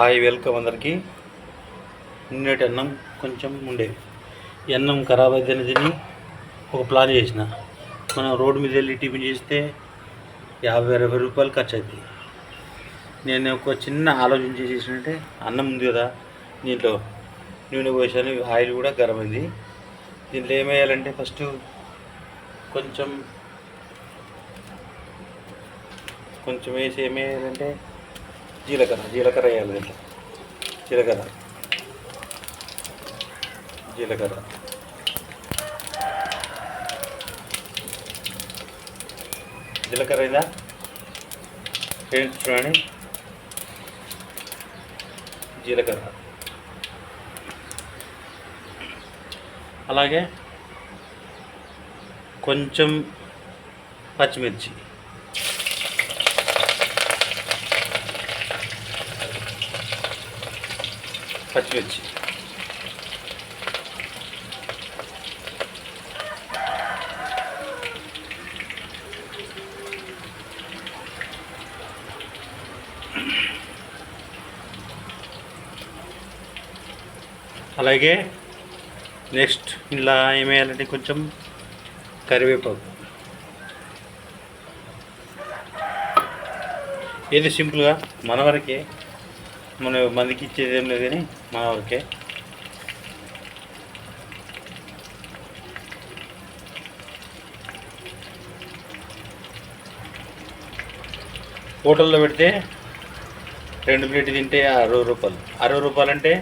Hi welcome అందరికీ. నిన్నటి అన్నం కొంచెం ఉండే. ఈ అన్నం ఖరాబ్ అయితేనే తిని ఒక ప్లాన్ చేసిన. మనం రోడ్డు మీద వెళ్ళి టిఫిన్ చేస్తే యాభై అరవై రూపాయలు ఖర్చు అవుతుంది నేను ఒక చిన్న ఆలోచన చేసేసినట్టే అన్నం ఉంది కదా దీంట్లో నూనె పోసాను ఆయిల్ కూడా గరం అయింది దీంట్లో ఏమేయాలంటే ఫస్ట్ కొంచెం కొంచెం వేసి ఏమేయాలంటే జీలకర్ర జీలకర్ర వేయాలి దీంట్లో. జీలకర్ర. జీలకర్ర. జీలకర్ర అయిందా? చూడండి. జీలకర్ర. అలాగే కొంచెం పచ్చిమిర్చి. పచ్చిమిర్చి అలాగే నెక్స్ట్ ఇలా ఏమేయాలంటే కొంచెం కరివేపాకు. ఏది సింపుల్గా మన వరకే మన మందికి ఇచ్చేది ఏం లేదు కానీ Ah, మా ఊరికే హోటల్లో పెడితే రెండు ప్లేట్ తింటే అరవై రూపాయలు. అరవై రూపాయలు అంటే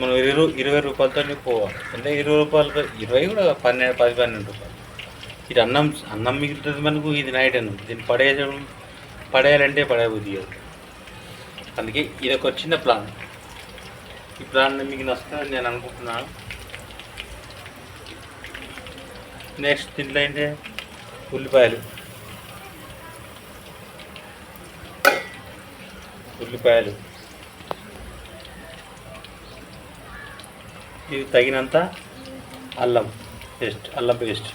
మనం ఇరవై ఇరవై రూపాయలతో పోవాలి. అంటే ఇరవై రూపాయలు ఇరవై కూడా పన్నెండు పది పన్నెండు రూపాయలు. ఇది అన్నం అన్నం మిగులుతుంది మనకు ఇది నైట్ అన్నం. దీన్ని పడేయడం పడేయాలంటే పడేయబుద్ధి అందుకే ఇది ఒక చిన్న ప్లాన్. ఈ ప్రాణం మీకు నచ్చుతుందని నేను అనుకుంటున్నాను. నెక్స్ట్ దీంట్లో ఏంటి? ఉల్లిపాయలు. ఉల్లిపాయలు. ఇది తగినంత అల్లం పేస్ట్ అల్లం పేస్ట్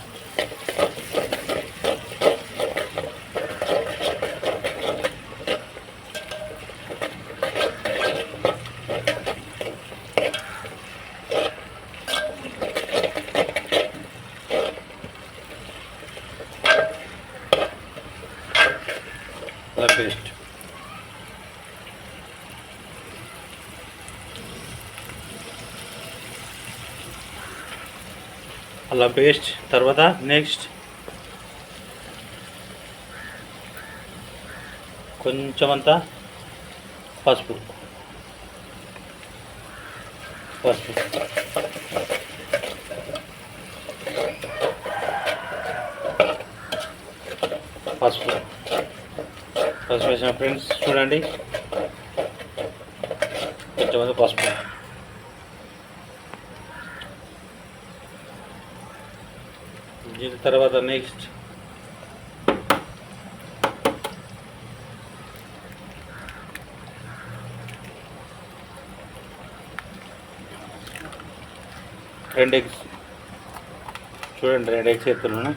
అల్లం పేస్ట్ అల్లం పేస్ట్ తర్వాత నెక్స్ట్ కొంచెం అంతా పసుపు. పసుపు. పసుపు. పసుపు వేసిన ఫ్రెండ్స్ చూడండి. కొంచెం అంతా పసుపు. దీని తర్వాత నెక్స్ట్ రెండు ఎగ్స్ చూడండి రెండు ఎగ్స్ ఎత్తున్నాను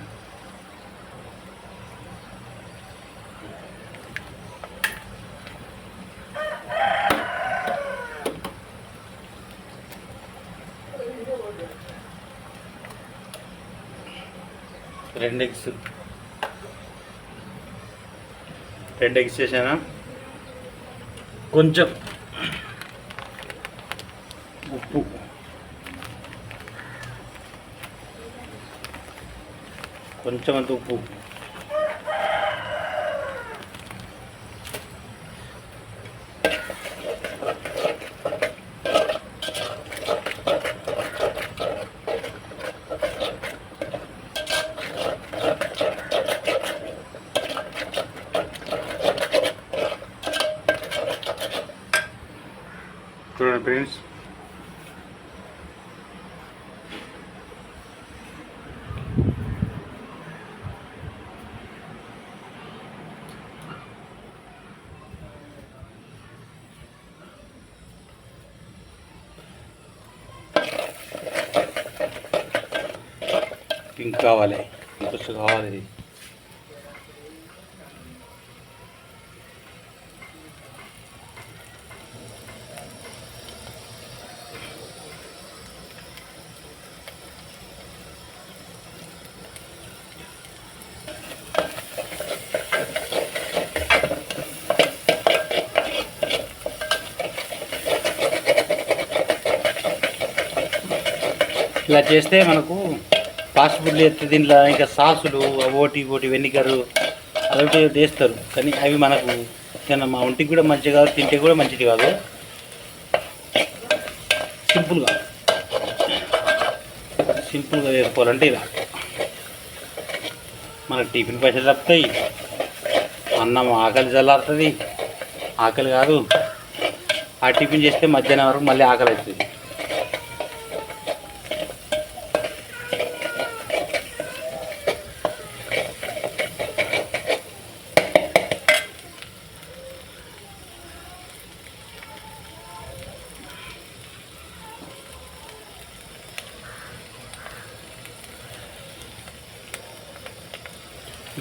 రెండు ఎగ్స్. రెండు ఎగ్స్ చేశాను? కొంచెం. ఉప్పు. కొంచెం అంత ఉప్పు. చూడండి ఫ్రెండ్స్ పింక్ కావాలి ఇంకొచ్చు కావాలి ఇలా చేస్తే మనకు ఫాస్ట్ ఫుడ్లు ఎత్తే దీంట్లో ఇంకా సాసులు ఓటి ఓటి వెనిగర్ అదొకటి వేస్తారు. కానీ అవి మనకు కానీ మా ఒంటికి కూడా మంచిది కాదు తింటే కూడా మంచిది కాదు. సింపుల్గా సింపుల్గా చేసుకోవాలంటే ఇలా. మనకు టిఫిన్ పైసలు తప్పుతాయి. అన్నం ఆకలి చల్లారుతుంది. ఆకలి కాదు. ఆ టిఫిన్ చేస్తే మధ్యాహ్నం వరకు మళ్ళీ ఆకలి అవుతుంది.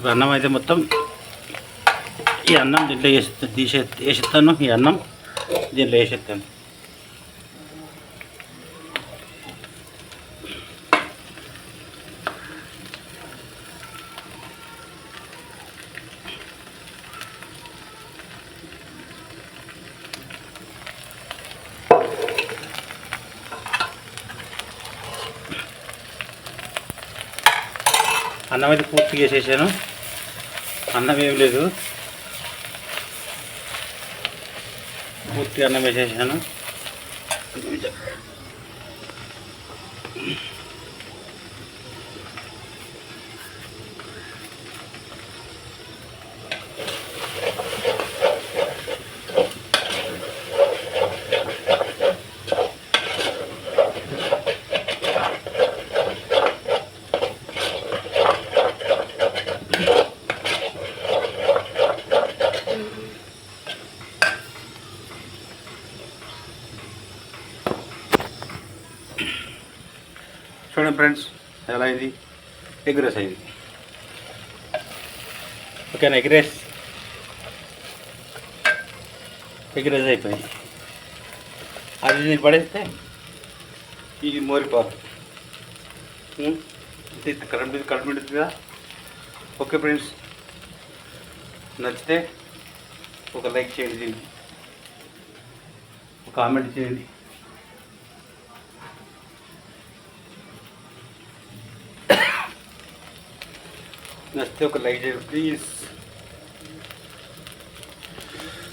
ఇప్పుడు అన్నం అయితే మొత్తం ఈ అన్నం దీంట్లో వేసి తీసే వేసేస్తాను. ఈ అన్నం దీంట్లో వేసేస్తాను. అన్నం అయితే పూర్తి వేసేసాను. అన్నం ఏం లేదు. పూర్తి అన్నం వేసేసాను. చూడండి ఫ్రెండ్స్ ఎలా అయింది? ఎగ్ రైస్ అయింది. ఓకేనా ఎగ్ రైస్ ఎగ్ రైస్ అయిపోయింది. అది దీన్ని పడేస్తే? ఇది మోరిపోదు current bill current bill okay friends నచ్చితే ఒక లైక్ చేయండి దీనికి. ఒక కామెంట్ చేయండి. నచ్చితే ఒక లైక్ చేయండి ప్లీజ్.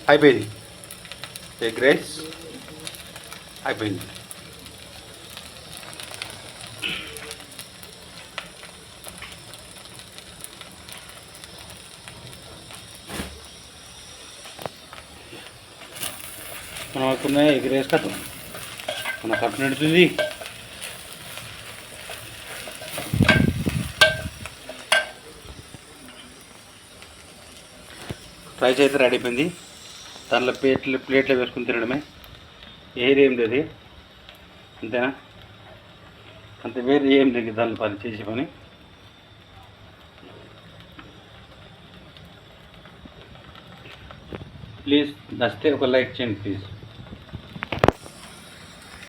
అయిపోయింది. ఎగ్ రైస్ అయిపోయింది. మనం అనుకున్న ఎగ్ రైస్ కట్టం? మన కట్టు నడుతుంది రైస్ అయితే రెడీ అయిపోయింది. దాంట్లో ప్లేట్లు ప్లేట్లో వేసుకుని తినడమే. ఏది ఏం లేదు. అంతేనా? అంత వేరే ఏం లేదు దాంట్లో పని చేసే పని. ప్లీజ్ నచ్చితే ఒక లైక్ చేయండి ప్లీజ్.